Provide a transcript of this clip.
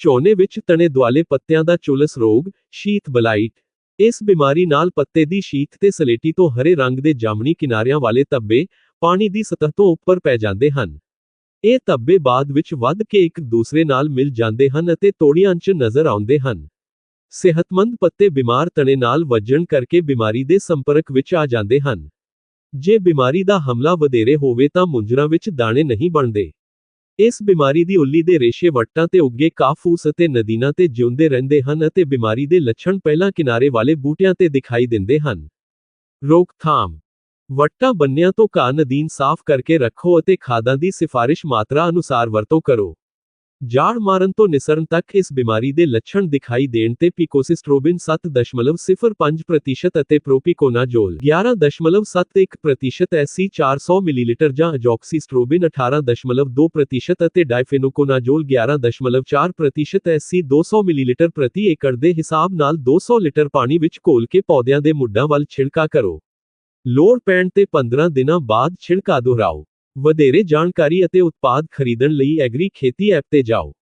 ਝੋਨੇ ਵਿੱਚ ਤਣੇ ਦੁਆਲੇ ਪੱਤਿਆਂ ਦਾ ਚੁਲਸ ਰੋਗ ਸ਼ੀਥ ਬਲਾਈਟ। ਇਸ ਬਿਮਾਰੀ ਨਾਲ ਪੱਤੇ ਦੀ ਸ਼ੀਥ ਤੇ ਸਲੇਟੀ ਤੋਂ ਹਰੇ ਰੰਗ ਦੇ ਜਾਮਣੀ ਕਿਨਾਰਿਆਂ ਵਾਲੇ ਧੱਬੇ ਪਾਣੀ ਦੀ ਸਤਹ ਤੋਂ ਉੱਪਰ ਪੈ ਜਾਂਦੇ ਹਨ। ਇਹ ਧੱਬੇ ਬਾਅਦ ਵਿੱਚ ਵੱਧ ਕੇ ਇੱਕ ਦੂਸਰੇ ਨਾਲ ਮਿਲ ਜਾਂਦੇ ਹਨ ਅਤੇ ਤੋੜੀਆਂ 'ਚ ਨਜ਼ਰ ਆਉਂਦੇ ਹਨ। ਸਿਹਤਮੰਦ ਪੱਤੇ ਬਿਮਾਰ ਤਣੇ ਨਾਲ ਵੱਜਣ ਕਰਕੇ ਬਿਮਾਰੀ ਦੇ ਸੰਪਰਕ ਵਿੱਚ ਆ ਜਾਂਦੇ ਹਨ। ਜੇ ਬਿਮਾਰੀ ਦਾ ਹਮਲਾ ਵਧੇਰੇ ਹੋਵੇ ਤਾਂ ਮੁੰਜਰਾਂ ਵਿੱਚ ਦਾਣੇ ਨਹੀਂ ਬਣਦੇ। ਇਸ ਬਿਮਾਰੀ ਦੀ ਉੱਲੀ ਦੇ ਰੇਸ਼ੇ ਵੱਟਾਂ ਤੇ ਉੱਗੇ ਕਾਫੂਸ ਅਤੇ ਨਦੀਨਾਂ ਤੇ ਜਿਉਂਦੇ ਰਹਿੰਦੇ ਹਨ ਅਤੇ ਬਿਮਾਰੀ ਦੇ ਲੱਛਣ ਪਹਿਲਾਂ ਕਿਨਾਰੇ ਵਾਲੇ ਬੂਟਿਆਂ ਤੇ ਦਿਖਾਈ ਦਿੰਦੇ ਹਨ। ਰੋਕਥਾਮ। ਵੱਟਾਂ ਬੰਨਿਆਂ ਤੋਂ ਘਾਹ ਨਦੀਨ ਸਾਫ਼ ਕਰਕੇ ਰੱਖੋ ਅਤੇ ਖਾਦਾਂ ਦੀ ਸਿਫਾਰਿਸ਼ ਮਾਤਰਾ ਅਨੁਸਾਰ ਵਰਤੋਂ ਕਰੋ। ਜਾੜ ਮਾਰਨ ਤੋਂ ਨਿਸਰਨ ਤੱਕ ਇਸ ਬਿਮਾਰੀ ਦੇ ਲੱਛਣ ਦਿਖਾਈ ਦੇਣ ਤੇ ਪਿਕੋਸਿਸਟ੍ਰੋਬਿਨ 7.05% ਅਤੇ ਪ੍ਰੋਪੀਕੋਨਾਜੋਲ 11.71% ਐਸੀ 400 ਮਿਲੀਲੀਟਰ ਜਾਂ ਅਜੋਕਸੀਸਟ੍ਰੋਬਿਨ 18.2% ਅਤੇ ਡਾਈਫੇਨੋਕੋਨਾਜੋਲ 11.4% ਐਸੀ 200 ਮਿਲੀਲੀਟਰ ਪ੍ਰਤੀ ਏਕੜ ਦੇ ਹਿਸਾਬ ਨਾਲ 200 ਲੀਟਰ ਪਾਣੀ ਵਿੱਚ ਘੋਲ ਕੇ ਪੌਦਿਆਂ ਦੇ ਮੁੱਢਾਂ ਵੱਲ ਛਿੜਕਾ ਕਰੋ। ਲੋੜ ਪੈਣ ਤੇ 15 ਦਿਨਾਂ ਬਾਅਦ ਛਿੜਕਾ ਦੁਹਰਾਓ। ਵਧੇਰੇ ਜਾਣਕਾਰੀ ਅਤੇ ਉਤਪਾਦ ਖਰੀਦਣ ਲਈ ਐਗਰੀ ਖੇਤੀ ਐਪ ਤੇ ਜਾਓ।